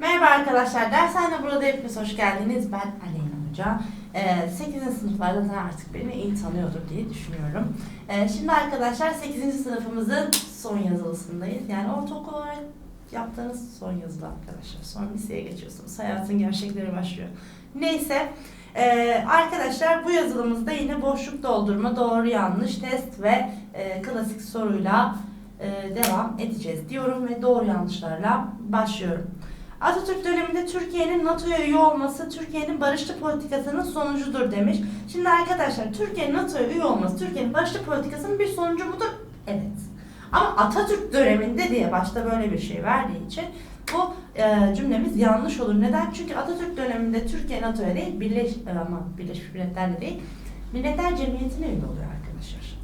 Merhaba arkadaşlar, dershane burada hepiniz hoş geldiniz. Ben Aleyna Hoca. Ee, 8. sınıflarda da artık beni iyi tanıyordur diye düşünüyorum. Ee, şimdi arkadaşlar 8. sınıfımızın son yazılısındayız. Yani ortaokul olarak yaptığınız son yazılı arkadaşlar. Sonra liseye geçiyorsunuz. Hayatın gerçekleri başlıyor. Neyse. Ee, arkadaşlar bu yazılımızda yine boşluk doldurma, doğru yanlış test ve e, klasik soruyla e, devam edeceğiz diyorum ve doğru yanlışlarla başlıyorum. Atatürk döneminde Türkiye'nin NATO'ya üye olması Türkiye'nin barışçı politikasının sonucudur demiş. Şimdi arkadaşlar Türkiye'nin NATO'ya üye olması Türkiye'nin barışçı politikasının bir sonucu mudur? Evet. Ama Atatürk döneminde diye başta böyle bir şey verdiği için bu e, cümlemiz yanlış olur. Neden? Çünkü Atatürk döneminde Türkiye NATO'ya değil, Birleş, e, ama Birleşmiş Milletler'le değil, Milletler Cemiyeti'ne üye oluyor arkadaşlar.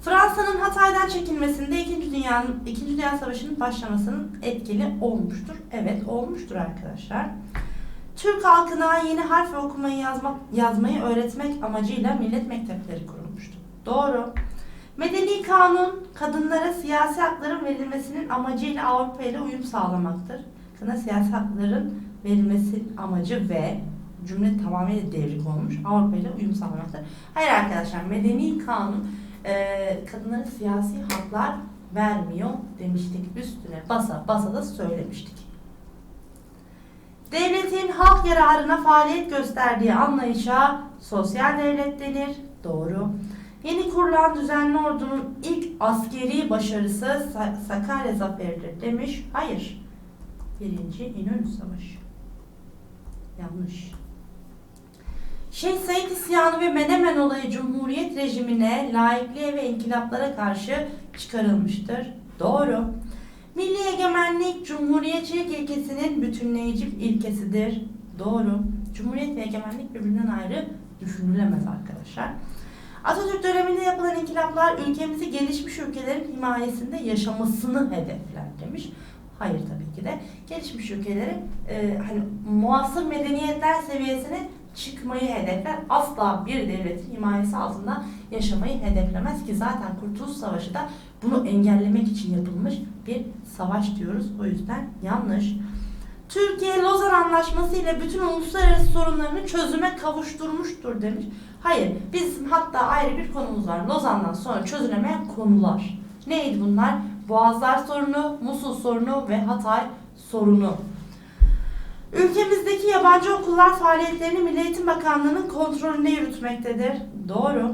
Fransa'nın Hatay'dan çekilmesinde 2. Dünya, 2. Dünya Savaşı'nın başlamasının etkili olmuştur. Evet olmuştur arkadaşlar. Türk halkına yeni harf ve okumayı yazmak, yazmayı öğretmek amacıyla millet mektepleri kurulmuştur. Doğru. Medeni kanun kadınlara siyasi hakların verilmesinin amacıyla Avrupa ile uyum sağlamaktır. Kadına siyasi hakların verilmesi amacı ve cümle tamamıyla devrik olmuş. Avrupa ile uyum sağlamaktır. Hayır arkadaşlar medeni kanun e, kadınlara siyasi haklar vermiyor demiştik. Üstüne basa basa da söylemiştik. Devletin halk yararına faaliyet gösterdiği anlayışa sosyal devlet denir. Doğru. Yeni kurulan düzenli ordunun ilk askeri başarısı Sa- Sakarya Zaferi'dir demiş. Hayır. Birinci İnönü Savaşı. Yanlış. Şeyh Said isyanı ve Menemen olayı Cumhuriyet rejimine, laikliğe ve inkılaplara karşı çıkarılmıştır. Doğru. Milli egemenlik Cumhuriyetçilik ilkesinin bütünleyici ilkesidir. Doğru. Cumhuriyet ve egemenlik birbirinden ayrı düşünülemez arkadaşlar. Atatürk döneminde yapılan inkılaplar ülkemizi gelişmiş ülkelerin himayesinde yaşamasını hedefler demiş. Hayır tabii ki de. Gelişmiş ülkelerin e, hani muasır medeniyetler seviyesine çıkmayı hedefler. Asla bir devletin himayesi altında yaşamayı hedeflemez ki zaten Kurtuluş Savaşı da bunu engellemek için yapılmış bir savaş diyoruz. O yüzden yanlış. Türkiye Lozan Anlaşması ile bütün uluslararası sorunlarını çözüme kavuşturmuştur demiş. Hayır, bizim hatta ayrı bir konumuz var. Lozan'dan sonra çözülemeyen konular. Neydi bunlar? Boğazlar sorunu, Musul sorunu ve Hatay sorunu. Ülkemizdeki yabancı okullar faaliyetlerini Milli Eğitim Bakanlığı'nın kontrolünde yürütmektedir. Doğru.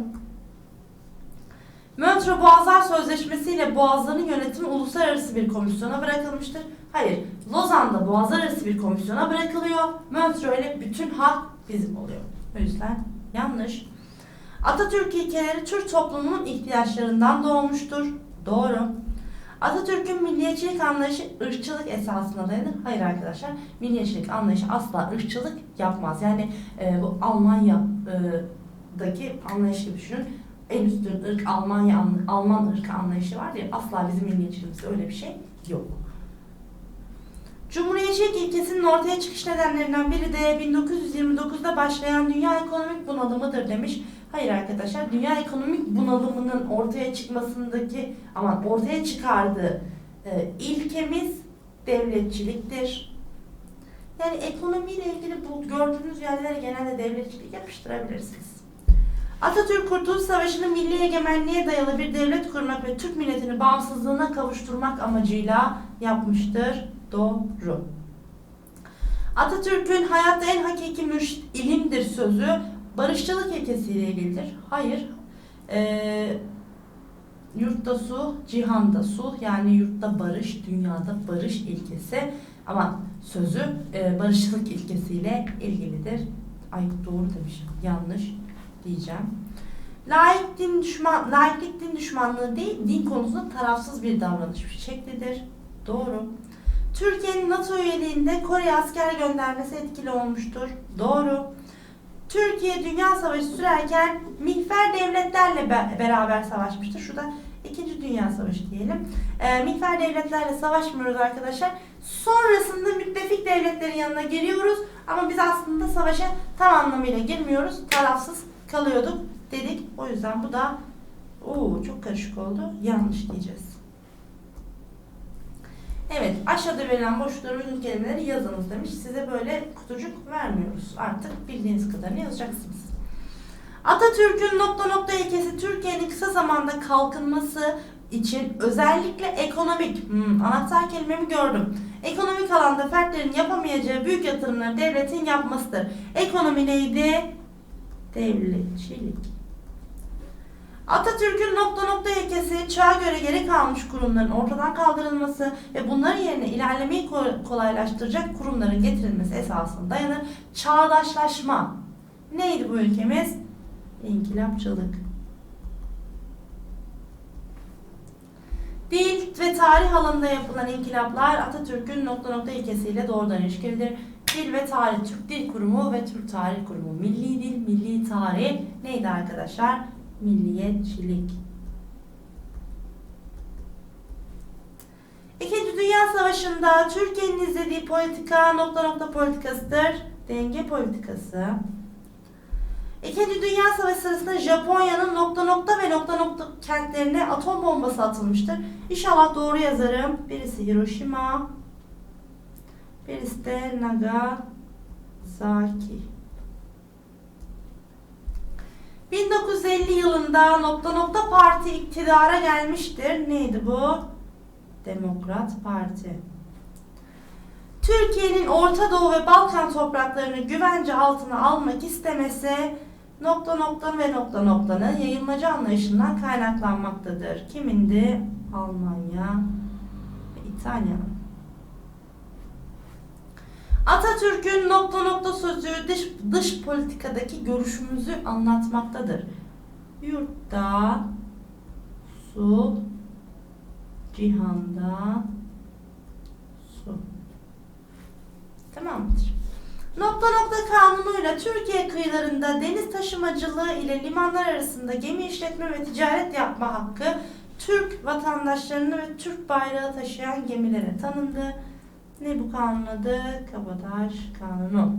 Montreux Boğazlar Sözleşmesi ile Boğazların yönetimi uluslararası bir komisyona bırakılmıştır. Hayır, Lozan'da Boğazlar arası bir komisyona bırakılıyor. Montreux ile bütün hak bizim oluyor. O yüzden yanlış. Atatürk ilkeleri Türk toplumunun ihtiyaçlarından doğmuştur. Doğru. Atatürk'ün milliyetçilik anlayışı ırkçılık esasına dayanır. Hayır arkadaşlar, milliyetçilik anlayışı asla ırkçılık yapmaz. Yani e, bu Almanya'daki anlayış gibi düşünün. En üstün ırk Almanya, Alman ırkı anlayışı var ya asla bizim milliyetçiliğimizde öyle bir şey yok. Cumhuriyetçilik ilkesinin ortaya çıkış nedenlerinden biri de 1929'da başlayan dünya ekonomik bunalımıdır demiş. Hayır arkadaşlar, dünya ekonomik bunalımının ortaya çıkmasındaki ama ortaya çıkardığı e, ilkemiz devletçiliktir. Yani ekonomiyle ilgili bu gördüğünüz yerlere genelde devletçilik yapıştırabilirsiniz. Atatürk Kurtuluş Savaşı'nı milli egemenliğe dayalı bir devlet kurmak ve Türk milletini bağımsızlığına kavuşturmak amacıyla yapmıştır. Doğru. Atatürk'ün hayatta en hakiki mürşit ilimdir sözü barışçılık ilkesiyle ilgilidir. Hayır. Ee, yurtta su, cihanda sulh yani yurtta barış, dünyada barış ilkesi ama sözü e, barışçılık ilkesiyle ilgilidir. Ay doğru demişim. Yanlış diyeceğim. Laik din düşman, laiklik din düşmanlığı değil, din konusunda tarafsız bir davranış şeklidir. Doğru. Türkiye'nin NATO üyeliğinde Kore'ye asker göndermesi etkili olmuştur. Doğru. Türkiye Dünya Savaşı sürerken mihver devletlerle be- beraber savaşmıştır. Şurada İkinci Dünya Savaşı diyelim. E, mihver devletlerle savaşmıyoruz arkadaşlar. Sonrasında müttefik devletlerin yanına giriyoruz. Ama biz aslında savaşa tam anlamıyla girmiyoruz. Tarafsız kalıyorduk dedik. O yüzden bu da oo, çok karışık oldu. Yanlış diyeceğiz. Evet, aşağıda verilen boşluklara uygun kelimeleri yazınız demiş. Size böyle kutucuk vermiyoruz. Artık bildiğiniz kadarını yazacaksınız. Atatürk'ün nokta nokta ilkesi Türkiye'nin kısa zamanda kalkınması için özellikle ekonomik, hmm, anahtar kelimemi gördüm. Ekonomik alanda fertlerin yapamayacağı büyük yatırımları devletin yapmasıdır. Ekonomi neydi? Devletçilik. Atatürk'ün nokta nokta ilkesi çağa göre geri kalmış kurumların ortadan kaldırılması ve bunların yerine ilerlemeyi ko- kolaylaştıracak kurumların getirilmesi esasına dayanır. Çağdaşlaşma. Neydi bu ülkemiz? İnkılapçılık. Dil ve tarih alanında yapılan inkılaplar Atatürk'ün nokta nokta ilkesiyle doğrudan ilişkilidir. Dil ve Tarih Türk Dil Kurumu ve Türk Tarih Kurumu. Milli Dil, Milli Tarih neydi arkadaşlar? Milliyetçilik. İkinci Dünya Savaşı'nda Türkiye'nin izlediği politika nokta nokta politikasıdır. Denge politikası. İkinci Dünya Savaşı sırasında Japonya'nın nokta nokta ve nokta nokta kentlerine atom bombası atılmıştır. İnşallah doğru yazarım. Birisi Hiroşima, birisi de Nagasaki. 1950 yılında nokta nokta parti iktidara gelmiştir. Neydi bu? Demokrat Parti. Türkiye'nin Orta Doğu ve Balkan topraklarını güvence altına almak istemesi nokta nokta ve nokta noktanın yayılmacı anlayışından kaynaklanmaktadır. Kimindi? Almanya ve İtalya. Atatürk'ün nokta nokta sözü dış, dış politikadaki görüşümüzü anlatmaktadır. Yurtta, su, cihanda, su. Tamamdır. Nokta nokta kanunuyla Türkiye kıyılarında deniz taşımacılığı ile limanlar arasında gemi işletme ve ticaret yapma hakkı Türk vatandaşlarını ve Türk bayrağı taşıyan gemilere tanındı. Ne bu kanun adı? Kabataş Kanunu.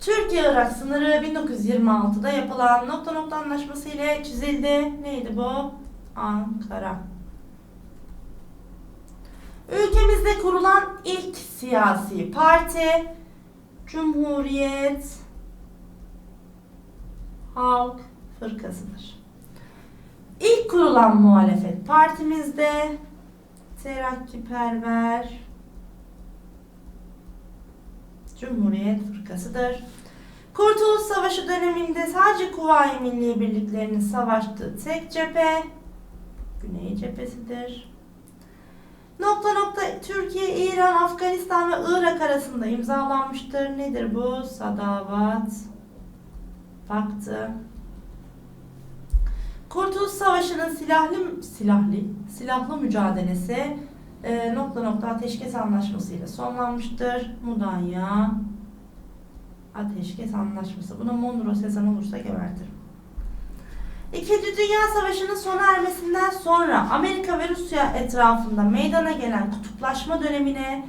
Türkiye-Irak sınırı 1926'da yapılan nokta nokta anlaşması ile çizildi. Neydi bu? Ankara. Ülkemizde kurulan ilk siyasi parti Cumhuriyet Halk Fırkası'dır. İlk kurulan muhalefet partimizde Terakkiperver Cumhuriyet Fırkası'dır. Kurtuluş Savaşı döneminde sadece Kuvayi Milli Birliklerinin savaştığı tek cephe Güney cephesidir. Nokta nokta Türkiye, İran, Afganistan ve Irak arasında imzalanmıştır. Nedir bu? Sadavat Paktı. Kurtuluş Savaşı'nın silahlı silahlı silahlı mücadelesi e, nokta nokta ateşkes anlaşması ile sonlanmıştır. Mudanya ateşkes anlaşması. Buna Monroe Sezan olursa gebertirim. İkinci Dünya Savaşı'nın sona ermesinden sonra Amerika ve Rusya etrafında meydana gelen kutuplaşma dönemine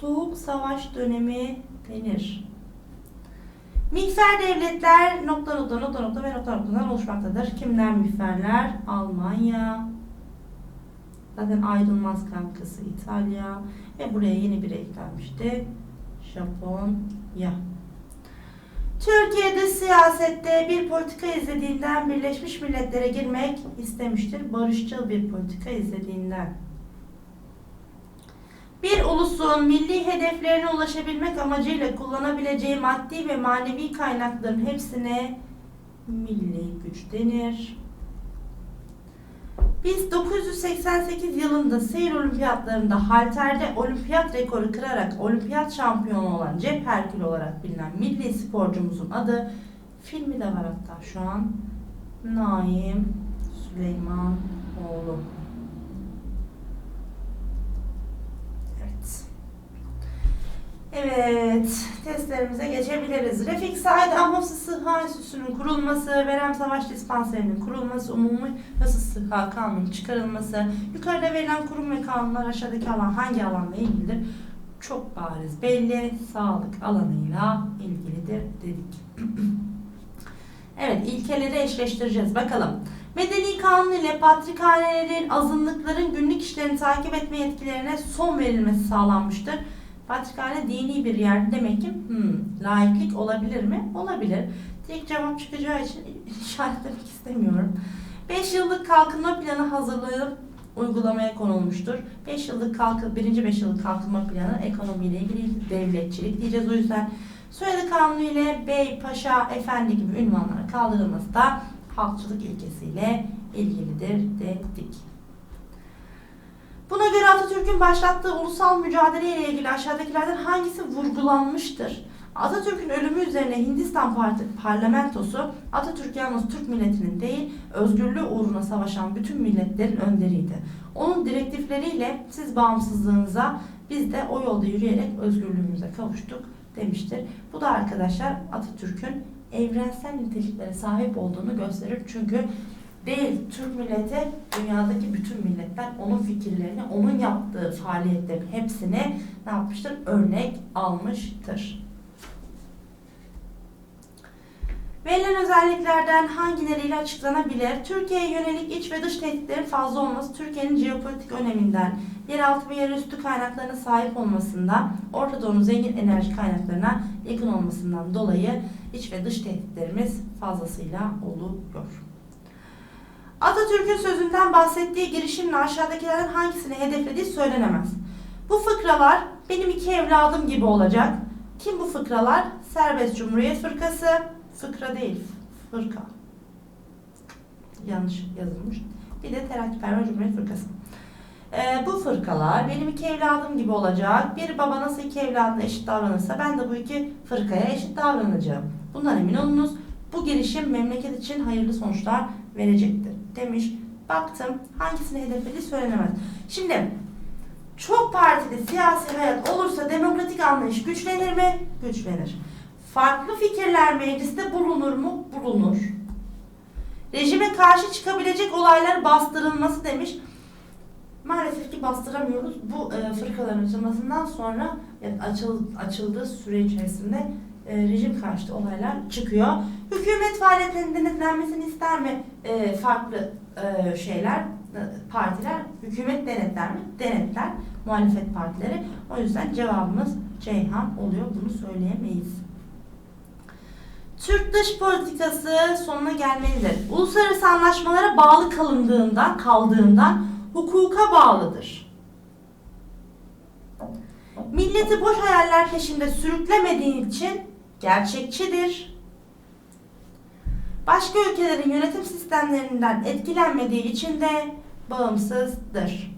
Soğuk Savaş dönemi denir. Mikfer devletler nokta nokta nokta nokta ve nokta noktadan oluşmaktadır. Kimler mikferler? Almanya, zaten ayrılmaz kankası İtalya ve buraya yeni biri eklenmişti. Japonya. Türkiye'de siyasette bir politika izlediğinden Birleşmiş Milletler'e girmek istemiştir. Barışçıl bir politika izlediğinden. Bir ulusun milli hedeflerine ulaşabilmek amacıyla kullanabileceği maddi ve manevi kaynakların hepsine milli güç denir. Biz 988 yılında Seyir Olimpiyatlarında halterde olimpiyat rekoru kırarak olimpiyat şampiyonu olan Cep Herkül olarak bilinen milli sporcumuzun adı filmi de var hatta şu an Naim Süleymanoğlu. Evet. Evet, testlerimize geçebiliriz. Refik Said Ahmos'u Sıhha Enstitüsü'nün kurulması, Verem Savaş Dispanserinin kurulması, Umumi Hıfzı Sıhha Kanunu'nun çıkarılması, yukarıda verilen kurum ve kanunlar aşağıdaki alan hangi alanla ilgilidir? Çok bariz belli, sağlık alanıyla ilgilidir dedik. Evet, ilkeleri eşleştireceğiz. Bakalım. Medeni kanun ile patrikhanelerin, azınlıkların günlük işlerini takip etme yetkilerine son verilmesi sağlanmıştır. Patrikhane dini bir yer demek ki hmm, laiklik olabilir mi? Olabilir. Tek cevap çıkacağı için işaretlemek istemiyorum. 5 yıllık kalkınma planı hazırlanıp uygulamaya konulmuştur. 5 yıllık kalkın, birinci 5 yıllık kalkınma planı ekonomiyle ilgili devletçilik diyeceğiz. O yüzden soyadı kanunu ile bey, paşa, efendi gibi ünvanlara kaldırılması da halkçılık ilkesiyle ilgilidir dedik. Buna göre Atatürk'ün başlattığı ulusal mücadele ile ilgili aşağıdakilerden hangisi vurgulanmıştır? Atatürk'ün ölümü üzerine Hindistan Parti parlamentosu Atatürk yalnız Türk milletinin değil, özgürlüğü uğruna savaşan bütün milletlerin önderiydi. Onun direktifleriyle siz bağımsızlığınıza biz de o yolda yürüyerek özgürlüğümüze kavuştuk demiştir. Bu da arkadaşlar Atatürk'ün evrensel niteliklere sahip olduğunu gösterir. Çünkü değil Türk milleti dünyadaki bütün milletler onun fikirlerini, onun yaptığı faaliyetlerin hepsini ne yapmıştır? Örnek almıştır. Verilen özelliklerden hangileriyle açıklanabilir? Türkiye'ye yönelik iç ve dış tehditlerin fazla olması, Türkiye'nin jeopolitik öneminden, yeraltı ve yerüstü kaynaklarına sahip olmasından, Orta Doğu'nun zengin enerji kaynaklarına yakın olmasından dolayı iç ve dış tehditlerimiz fazlasıyla oluyor. Atatürk'ün sözünden bahsettiği girişimle aşağıdakilerden hangisini hedeflediği söylenemez. Bu fıkralar benim iki evladım gibi olacak. Kim bu fıkralar? Serbest Cumhuriyet Fırkası, fıkra değil, fırka. Yanlış yazılmış. Bir de Terakkiperver Cumhuriyet Fırkası. Ee, bu fırkalar benim iki evladım gibi olacak. Bir baba nasıl iki evladına eşit davranırsa ben de bu iki fırkaya eşit davranacağım. Bundan emin olunuz. Bu girişim memleket için hayırlı sonuçlar verecektir demiş. Baktım hangisini hedeflediği söylenemez. Şimdi çok partili siyasi hayat olursa demokratik anlayış güçlenir mi? Güçlenir. Farklı fikirler mecliste bulunur mu? Bulunur. Rejime karşı çıkabilecek olaylar bastırılması demiş. Maalesef ki bastıramıyoruz. Bu e, fırkaların açılmasından sonra yani açıl, açıldığı süre içerisinde e, rejim karşıtı olaylar çıkıyor. Hükümet faaliyetlerinin denetlenmesini ister mi e, farklı e, şeyler, e, partiler? Hükümet denetler mi? Denetler. Muhalefet partileri. O yüzden cevabımız Ceyhan oluyor. Bunu söyleyemeyiz. Türk dış politikası sonuna gelmelidir. Uluslararası anlaşmalara bağlı kalındığından, kaldığından hukuka bağlıdır. Milleti boş hayaller peşinde sürüklemediği için gerçekçidir. Başka ülkelerin yönetim sistemlerinden etkilenmediği için de bağımsızdır.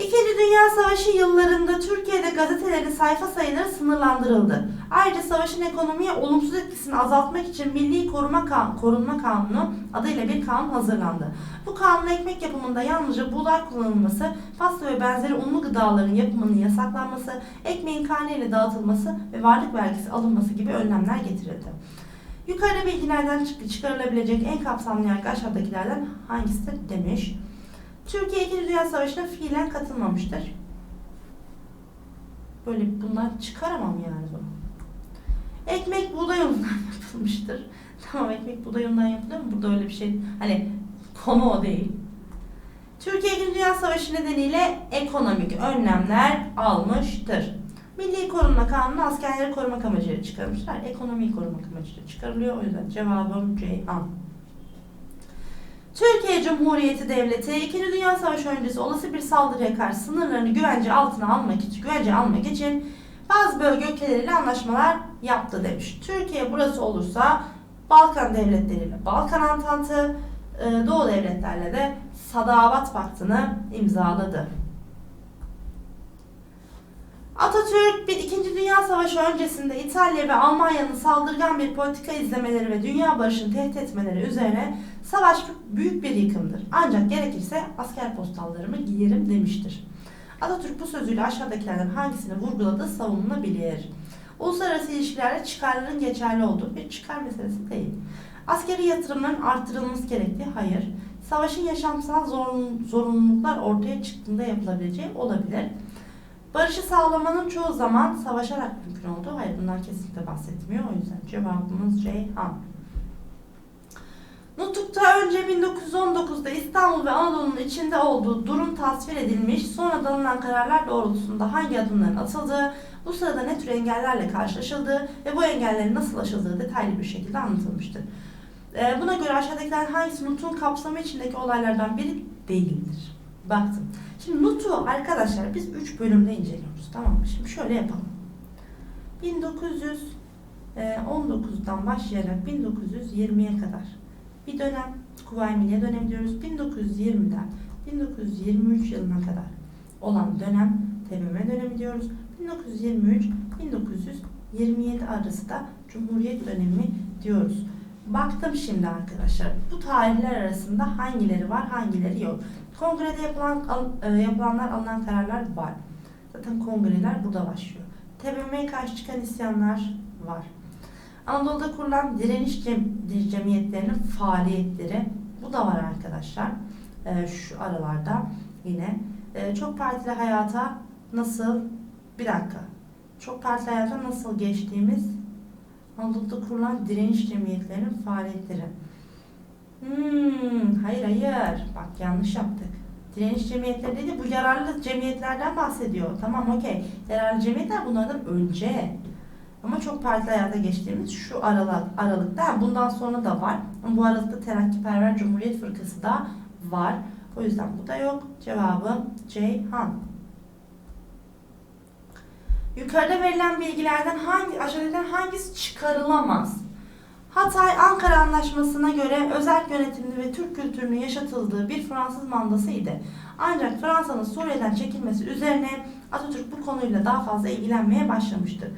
İkinci Dünya Savaşı yıllarında Türkiye'de gazetelerin sayfa sayıları sınırlandırıldı. Ayrıca savaşın ekonomiye olumsuz etkisini azaltmak için Milli Koruma kan Korunma Kanunu adıyla bir kanun hazırlandı. Bu kanunla ekmek yapımında yalnızca buğday kullanılması, pasta ve benzeri unlu gıdaların yapımının yasaklanması, ekmeğin karneyle dağıtılması ve varlık vergisi alınması gibi önlemler getirildi. Yukarıda bilgilerden çıkarılabilecek en kapsamlı yargı aşağıdakilerden hangisidir demiş. Türkiye 2. Dünya Savaşı'na fiilen katılmamıştır. Böyle bundan çıkaramam yani bunu. Ekmek buğday unundan yapılmıştır. Tamam ekmek buğday unundan yapılıyor mu? Burada öyle bir şey hani konu o değil. Türkiye 2. Dünya Savaşı nedeniyle ekonomik önlemler almıştır. Milli Korunma Kanunu askerleri korumak amacıyla çıkarmışlar. Ekonomiyi korumak amacıyla çıkarılıyor. O yüzden cevabım Ceyhan. Türkiye Cumhuriyeti Devleti 2. Dünya Savaşı öncesi olası bir saldırıya karşı sınırlarını güvence altına almak için, güvence almak için bazı bölge ülkeleriyle anlaşmalar yaptı demiş. Türkiye burası olursa Balkan devletleriyle Balkan Antantı, e, Doğu devletlerle de Sadavat Paktı'nı imzaladı. Atatürk bir İkinci Dünya Savaşı öncesinde İtalya ve Almanya'nın saldırgan bir politika izlemeleri ve dünya barışını tehdit etmeleri üzerine savaş büyük bir yıkımdır. Ancak gerekirse asker postallarımı giyerim demiştir. Atatürk bu sözüyle aşağıdakilerden hangisini vurguladığı savunulabilir. Uluslararası ilişkilerde çıkarların geçerli olduğu bir çıkar meselesi değil. Askeri yatırımların arttırılması gerektiği hayır. Savaşın yaşamsal zorun, zorunluluklar ortaya çıktığında yapılabileceği olabilir. Barışı sağlamanın çoğu zaman savaşarak mümkün olduğu hayır bundan kesinlikle bahsetmiyor. O yüzden cevabımız Ceyhan. Nutuk'ta önce 1919'da İstanbul ve Anadolu'nun içinde olduğu durum tasvir edilmiş, sonra alınan kararlar doğrultusunda hangi adımların atıldığı, bu sırada ne tür engellerle karşılaşıldığı ve bu engellerin nasıl aşıldığı detaylı bir şekilde anlatılmıştır. Ee, buna göre aşağıdakilerden hangisi Nutuk'un kapsamı içindeki olaylardan biri değildir? Baktım. Şimdi Nutuk'u arkadaşlar biz 3 bölümde inceliyoruz. Tamam mı? Şimdi şöyle yapalım. 1919'dan başlayarak 1920'ye kadar bir dönem Kuvayi Milliye dönemi diyoruz. 1920'den 1923 yılına kadar olan dönem TBMM dönemi diyoruz. 1923-1927 arası da Cumhuriyet dönemi diyoruz. Baktım şimdi arkadaşlar. Bu tarihler arasında hangileri var, hangileri yok. Kongrede yapılan e, yapılanlar alınan kararlar var. Zaten kongreler burada başlıyor. TBMM'ye karşı çıkan isyanlar var. Anadolu'da kurulan direniş cem- cemiyetlerinin faaliyetleri bu da var arkadaşlar. Ee, şu aralarda yine Ee, çok partili hayata nasıl bir dakika çok partili hayata nasıl geçtiğimiz Anadolu'da kurulan direniş cemiyetlerinin faaliyetleri. Hmm, hayır hayır bak yanlış yaptık. Direniş cemiyetleri dedi bu yararlı cemiyetlerden bahsediyor. Tamam okey. Yararlı cemiyetler bunlardan önce. Ama çok partili hayata geçtiğimiz şu aralık, aralıkta bundan sonra da var. Bu aralıkta Terakkiperver Cumhuriyet Fırkası da var. O yüzden bu da yok. Cevabım Ceyhan. Yukarıda verilen bilgilerden hangi aşağıdakilerden hangisi çıkarılamaz? Hatay Ankara Anlaşması'na göre özel yönetimli ve Türk kültürünün yaşatıldığı bir Fransız mandası idi. Ancak Fransa'nın Suriye'den çekilmesi üzerine Atatürk bu konuyla daha fazla ilgilenmeye başlamıştır.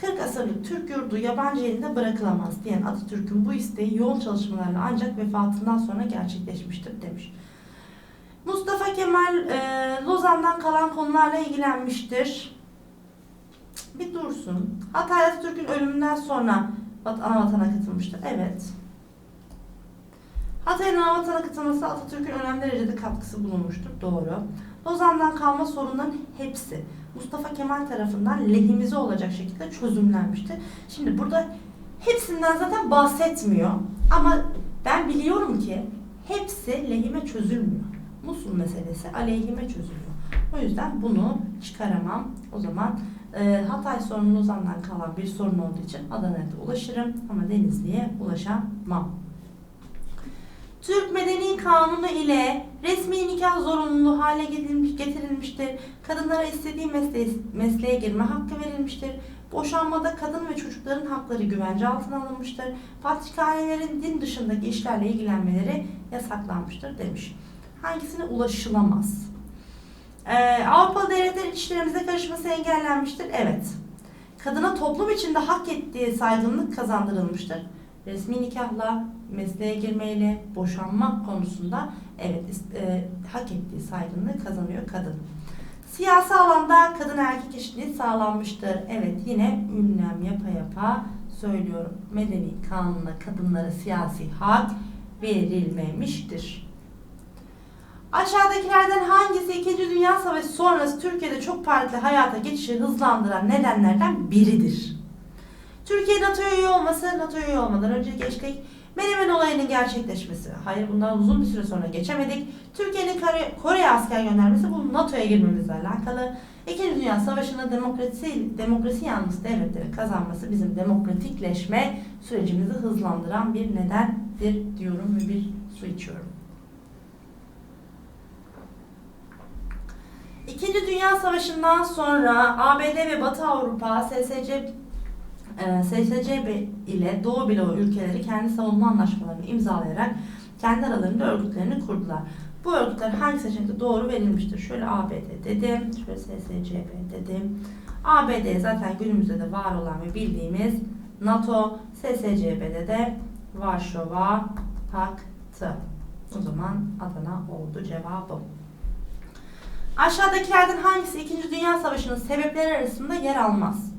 40 asırlık Türk yurdu yabancı elinde bırakılamaz diyen Atatürk'ün bu isteği yoğun çalışmalarla ancak vefatından sonra gerçekleşmiştir demiş. Mustafa Kemal e, Lozan'dan kalan konularla ilgilenmiştir. Bir dursun. Hatay Atatürk'ün ölümünden sonra ana vatana katılmıştır. Evet. Hatay'ın ana vatana katılması Atatürk'ün önemli derecede katkısı bulunmuştur. Doğru. Lozan'dan kalma sorunların hepsi Mustafa Kemal tarafından lehimize olacak şekilde çözümlenmiştir. Şimdi burada hepsinden zaten bahsetmiyor. Ama ben biliyorum ki hepsi lehime çözülmüyor. Musul meselesi aleyhime çözülüyor. O yüzden bunu çıkaramam. O zaman e, Hatay sorunu Lozan'dan kalan bir sorun olduğu için Adana'ya ulaşırım ama Denizli'ye ulaşamam. Türk Medeni Kanunu ile resmi nikah zorunluluğu hale getirilmiş, getirilmiştir. Kadınlara istediği mesleğe, mesleğe girme hakkı verilmiştir. Boşanmada kadın ve çocukların hakları güvence altına alınmıştır. Patrikhanelerin din dışındaki işlerle ilgilenmeleri yasaklanmıştır demiş. Hangisine ulaşılamaz? Ee, Avrupalı devletlerin işlerimize karışması engellenmiştir. Evet. Kadına toplum içinde hak ettiği saygınlık kazandırılmıştır. Resmi nikahla, mesleğe girmeyle, boşanma konusunda evet e, hak ettiği saygınlığı kazanıyor kadın. Siyasi alanda kadın erkek eşitliği sağlanmıştır. Evet yine ünlem yapa yapa söylüyorum. Medeni kanunla kadınlara siyasi hak verilmemiştir. Aşağıdakilerden hangisi 2. Dünya Savaşı sonrası Türkiye'de çok partili hayata geçişi hızlandıran nedenlerden biridir? Türkiye NATO'ya üye olması, NATO'ya üye olmadan önce geçtik. Menemen olayının gerçekleşmesi. Hayır bundan uzun bir süre sonra geçemedik. Türkiye'nin Kore- Kore'ye asker göndermesi bu NATO'ya girmemizle alakalı. İkinci Dünya Savaşı'nda demokrasi, demokrasi yanlısı devletleri kazanması bizim demokratikleşme sürecimizi hızlandıran bir nedendir diyorum ve bir su içiyorum. İkinci Dünya Savaşı'ndan sonra ABD ve Batı Avrupa SSC e, SSCB ile Doğu Bloğu ülkeleri kendi savunma anlaşmalarını imzalayarak kendi aralarında örgütlerini kurdular. Bu örgütler hangi seçenekte doğru verilmiştir? Şöyle ABD dedim, şöyle SSCB dedim. ABD zaten günümüzde de var olan ve bildiğimiz NATO, SSCB'de de Varşova Paktı. O zaman Adana oldu cevabım. Aşağıdakilerden hangisi 2. Dünya Savaşı'nın sebepleri arasında yer almaz?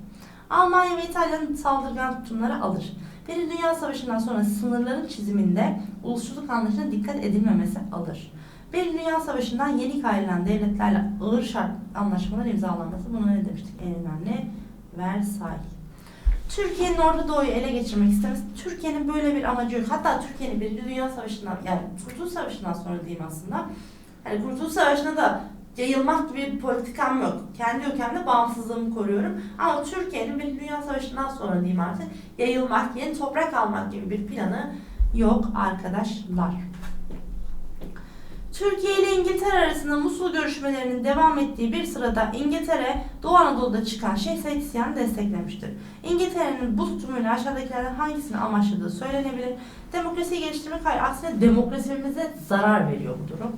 Almanya ve İtalya'nın saldırgan tutumları alır. Birinci Dünya Savaşı'ndan sonra sınırların çiziminde ulusçuluk anlayışına dikkat edilmemesi alır. Birinci Dünya Savaşı'ndan yeni ayrılan devletlerle ağır şart anlaşmalar imzalanması. Buna ne demiştik en önemli? Versay. Türkiye'nin Orta Doğu'yu ele geçirmek istemesi, Türkiye'nin böyle bir amacı yok. Hatta Türkiye'nin Birinci Dünya Savaşı'ndan, yani Kurtuluş Savaşı'ndan sonra diyeyim aslında. Hani Kurtuluş Savaşı'nda da yayılmak gibi bir politikam yok. Kendi ülkemde bağımsızlığımı koruyorum. Ama Türkiye'nin Birinci Dünya Savaşı'ndan sonra diyeyim artık yayılmak, yeni toprak almak gibi bir planı yok arkadaşlar. Türkiye ile İngiltere arasında Musul görüşmelerinin devam ettiği bir sırada İngiltere Doğu Anadolu'da çıkan Şeyh Said isyanı desteklemiştir. İngiltere'nin bu tutumuyla aşağıdakilerden hangisini amaçladığı söylenebilir. Demokrasiyi geliştirmek hayır aslında demokrasimize zarar veriyor bu durum.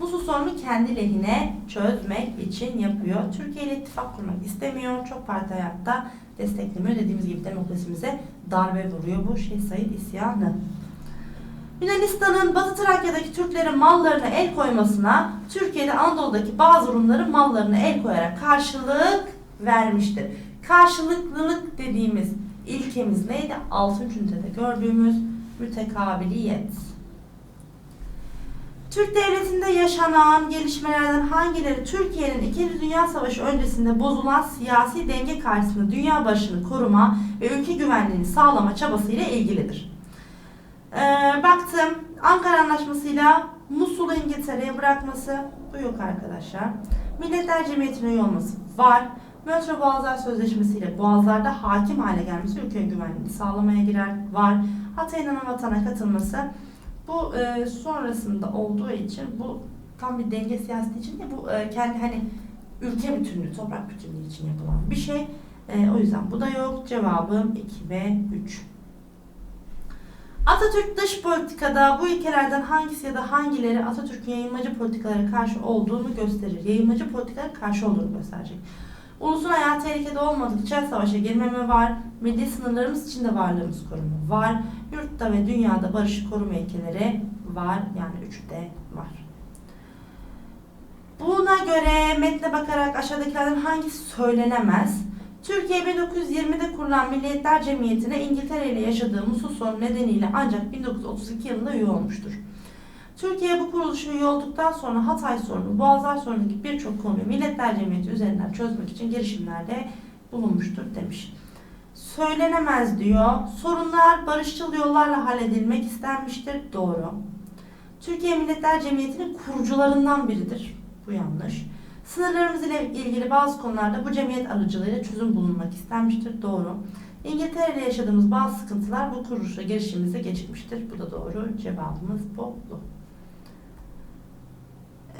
Musul sorunu kendi lehine çözmek için yapıyor. Türkiye ile ittifak kurmak istemiyor. Çok parti hayatta desteklemiyor. Dediğimiz gibi demokrasimize darbe vuruyor bu Şeyh Said isyanı. Yunanistan'ın Batı Trakya'daki Türklerin mallarına el koymasına Türkiye'de Anadolu'daki bazı Rumların mallarına el koyarak karşılık vermiştir. Karşılıklılık dediğimiz ilkemiz neydi? Altın ünitede gördüğümüz mütekabiliyet. Türk Devleti'nde yaşanan gelişmelerden hangileri Türkiye'nin 2. Dünya Savaşı öncesinde bozulan siyasi denge karşısında dünya başını koruma ve ülke güvenliğini sağlama çabasıyla ilgilidir? Ee, baktım Ankara Anlaşması'yla Musul'u İngiltere'ye bırakması bu yok arkadaşlar. Milletler Cemiyeti'ne üye olması var. Montreux Boğazlar Sözleşmesi ile Boğazlar'da hakim hale gelmesi ülke güvenliğini sağlamaya girer var. Hatay'ın ana vatana katılması bu e, sonrasında olduğu için bu tam bir denge siyaseti için değil bu e, kendi hani ülke bütünlüğü, toprak bütünlüğü için yapılan bir şey. E, o yüzden bu da yok. Cevabım 2 ve 3. Atatürk dış politikada bu ilkelerden hangisi ya da hangileri Atatürk'ün yayılmacı politikalara karşı olduğunu gösterir. Yayılmacı politikalara karşı olduğunu gösterecek. Ulusun hayatı tehlikede olmadıkça savaşa girmeme var. Milli sınırlarımız içinde varlığımız koruma var. Yurtta ve dünyada barışı koruma ilkeleri var. Yani üçte var. Buna göre metne bakarak aşağıdakilerden hangisi söylenemez? Türkiye 1920'de kurulan Milliyetler Cemiyeti'ne İngiltere ile yaşadığı musul sorunu nedeniyle ancak 1932 yılında üye olmuştur. Türkiye bu kuruluşa üye olduktan sonra Hatay sorunu, Boğazlar sorunu gibi birçok konuyu Milletler Cemiyeti üzerinden çözmek için girişimlerde bulunmuştur demiş. Söylenemez diyor. Sorunlar barışçıl yollarla halledilmek istenmiştir. Doğru. Türkiye Milletler Cemiyeti'nin kurucularından biridir. Bu yanlış. Sınırlarımız ile ilgili bazı konularda bu cemiyet aracılığıyla çözüm bulunmak istenmiştir. Doğru. İngiltere ile yaşadığımız bazı sıkıntılar bu kuruluşa girişimimize gecikmiştir. Bu da doğru. Cevabımız bu.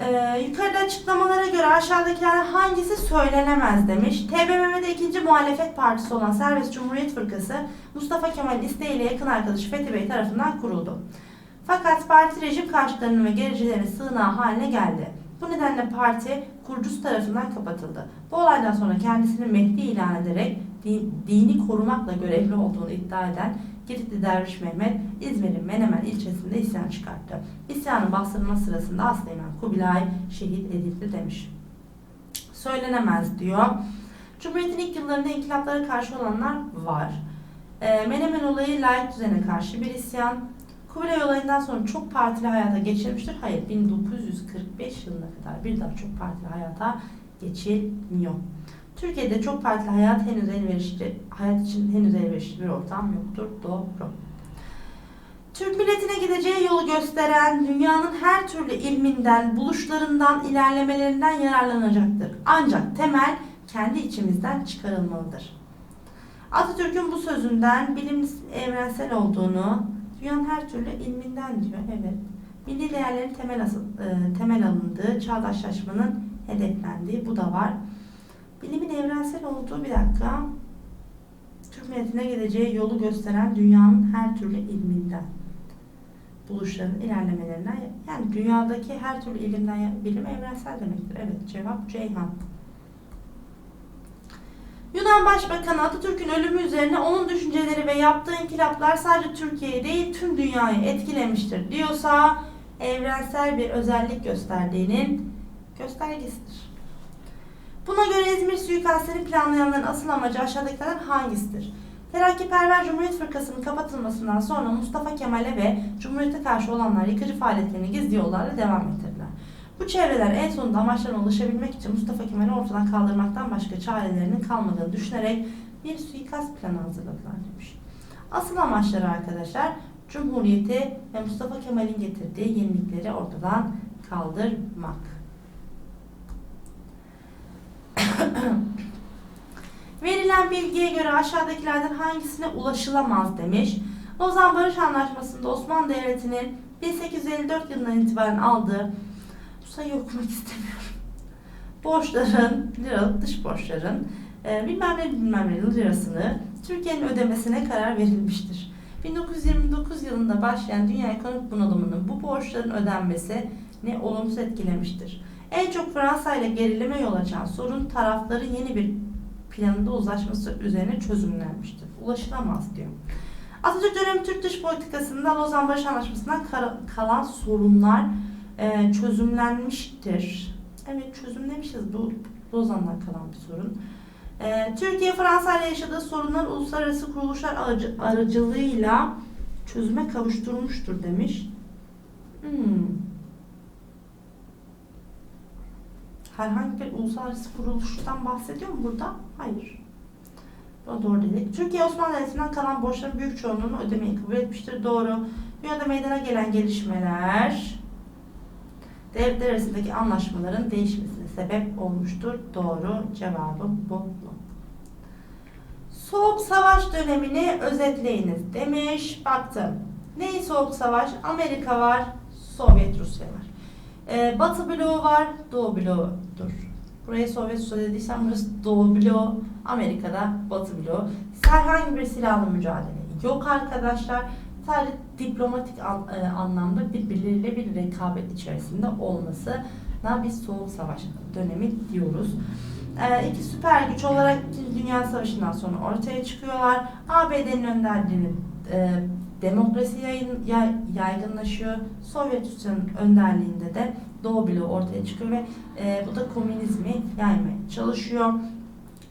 Ee, yukarıda açıklamalara göre aşağıdakilerden hangisi söylenemez demiş. TBMM'de ikinci muhalefet partisi olan Serbest Cumhuriyet Fırkası Mustafa Kemal isteğiyle yakın arkadaşı Fethi Bey tarafından kuruldu. Fakat parti rejim karşıtlarının ve gericilerin sığınağı haline geldi. Bu nedenle parti kurucusu tarafından kapatıldı. Bu olaydan sonra kendisini Mehdi ilan ederek din, dini korumakla görevli olduğunu iddia eden Giritli Derviş Mehmet İzmir'in Menemen ilçesinde isyan çıkarttı. İsyanın bastırılma sırasında Aslıyemen Kubilay şehit edildi demiş. Söylenemez diyor. Cumhuriyet'in ilk yıllarında inkılaplara karşı olanlar var. E, Menemen olayı layık düzene karşı bir isyan. Kubilay olayından sonra çok partili hayata geçirmiştir. Hayır 1945 yılına kadar bir daha çok partili hayata geçilmiyor. Türkiye'de çok partili hayat henüz elverişli, hayat için henüz elverişli bir ortam yoktur. Doğru. Türk milletine gideceği yolu gösteren dünyanın her türlü ilminden, buluşlarından, ilerlemelerinden yararlanacaktır. Ancak temel kendi içimizden çıkarılmalıdır. Atatürk'ün bu sözünden bilim evrensel olduğunu, dünyanın her türlü ilminden diyor. Evet. Milli değerlerin temel, asıl, e, temel alındığı, çağdaşlaşmanın hedeflendiği bu da var. Bilimin evrensel olduğu bir dakika. Türk milletine gideceği yolu gösteren dünyanın her türlü ilminden. Buluşların ilerlemelerinden. Yani dünyadaki her türlü ilimden bilim evrensel demektir. Evet cevap Ceyhan. Yunan Başbakanı Atatürk'ün ölümü üzerine onun düşünceleri ve yaptığı inkılaplar sadece Türkiye'yi değil tüm dünyayı etkilemiştir diyorsa evrensel bir özellik gösterdiğinin göstergesidir. Buna göre İzmir suikastini planlayanların asıl amacı aşağıdakilerden hangisidir? Terakkiperver Cumhuriyet Fırkası'nın kapatılmasından sonra Mustafa Kemal'e ve Cumhuriyet'e karşı olanlar yıkıcı faaliyetlerini gizli yollarla devam ettirdiler. Bu çevreler en sonunda amaçlarına ulaşabilmek için Mustafa Kemal'i ortadan kaldırmaktan başka çarelerinin kalmadığını düşünerek bir suikast planı hazırladılar demiş. Asıl amaçları arkadaşlar Cumhuriyeti ve Mustafa Kemal'in getirdiği yenilikleri ortadan kaldırmak. Verilen bilgiye göre aşağıdakilerden hangisine ulaşılamaz demiş. Lozan Barış Anlaşması'nda Osmanlı Devleti'nin 1854 yılından itibaren aldığı bu sayıyı okumak istemiyorum. Borçların, liralık dış borçların e, bilmem ne bilmem ne lirasını Türkiye'nin ödemesine karar verilmiştir. 1929 yılında başlayan dünya ekonomik bunalımının bu borçların ödenmesi ne olumsuz etkilemiştir. En çok Fransa ile gerilime yol açan sorun tarafların yeni bir planında uzlaşması üzerine çözümlenmiştir. Ulaşılamaz diyor. Atatürk dönemi Türk dış politikasında Lozan Barış Anlaşması'ndan kalan sorunlar e, çözümlenmiştir. Evet çözümlemişiz bu Lozan'dan kalan bir sorun. E, Türkiye Fransa ile yaşadığı sorunlar uluslararası kuruluşlar aracı, aracılığıyla çözüme kavuşturmuştur demiş. Hmm. Herhangi bir uluslararası kuruluştan bahsediyor mu burada? Hayır. O doğru değil. Türkiye Osmanlı Devleti'nden kalan borçların büyük çoğunluğunu ödemeyi kabul etmiştir. Doğru. Dünyada meydana gelen gelişmeler devletler arasındaki anlaşmaların değişmesine sebep olmuştur. Doğru. Cevabım bu. Soğuk Savaş dönemini özetleyiniz demiş. Baktım. Neyi Soğuk Savaş? Amerika var, Sovyet Rusya var. Ee, Batı bloğu var, Doğu bloğudur. Buraya Sovyet Rusya dediysem burası Doğu bloğu, Amerika'da Batı bloğu. Herhangi bir silahlı mücadele yok arkadaşlar. Sadece diplomatik an- e, anlamda birbirleriyle bir rekabet içerisinde olmasına biz Soğuk Savaş dönemi diyoruz. Ee, iki süper güç olarak Dünya Savaşı'ndan sonra ortaya çıkıyorlar. ABD'nin önderliğini e, demokrasi yayın, yay- yaygınlaşıyor. Sovyet Rusya'nın önderliğinde de Doğu bloğu ortaya çıkıyor ve e, bu da komünizmi yaymaya çalışıyor.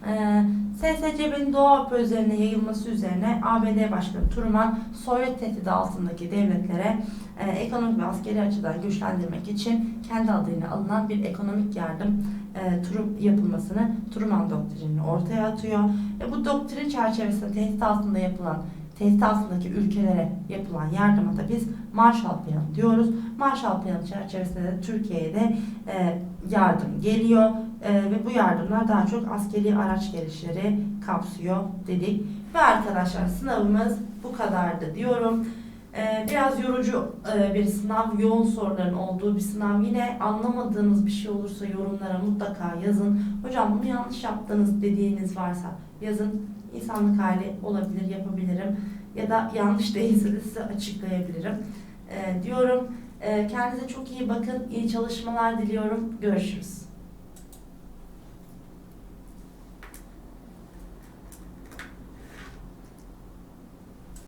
E, SSCB'nin Doğu Avrupa üzerine yayılması üzerine ABD Başkanı Truman Sovyet tehdidi altındaki devletlere e, ekonomik ve askeri açıdan güçlendirmek için kendi adıyla alınan bir ekonomik yardım e, turum yapılmasını Truman doktrinini ortaya atıyor. Ve bu doktrin çerçevesinde tehdit altında yapılan tehdit altındaki ülkelere yapılan yardıma da biz Marshall Planı diyoruz. Marshall Planı çerçevesinde de Türkiye'ye de e, yardım geliyor E, ve bu yardımlar daha çok askeri araç gelişleri kapsıyor dedik. Ve arkadaşlar sınavımız bu kadardı diyorum. E, biraz yorucu e, bir sınav, yoğun soruların olduğu bir sınav. Yine anlamadığınız bir şey olursa yorumlara mutlaka yazın. Hocam bunu yanlış yaptınız dediğiniz varsa yazın. İnsanlık hali olabilir, yapabilirim. Ya da yanlış değilse de size açıklayabilirim. E, diyorum. E, kendinize çok iyi bakın. İyi çalışmalar diliyorum. Görüşürüz.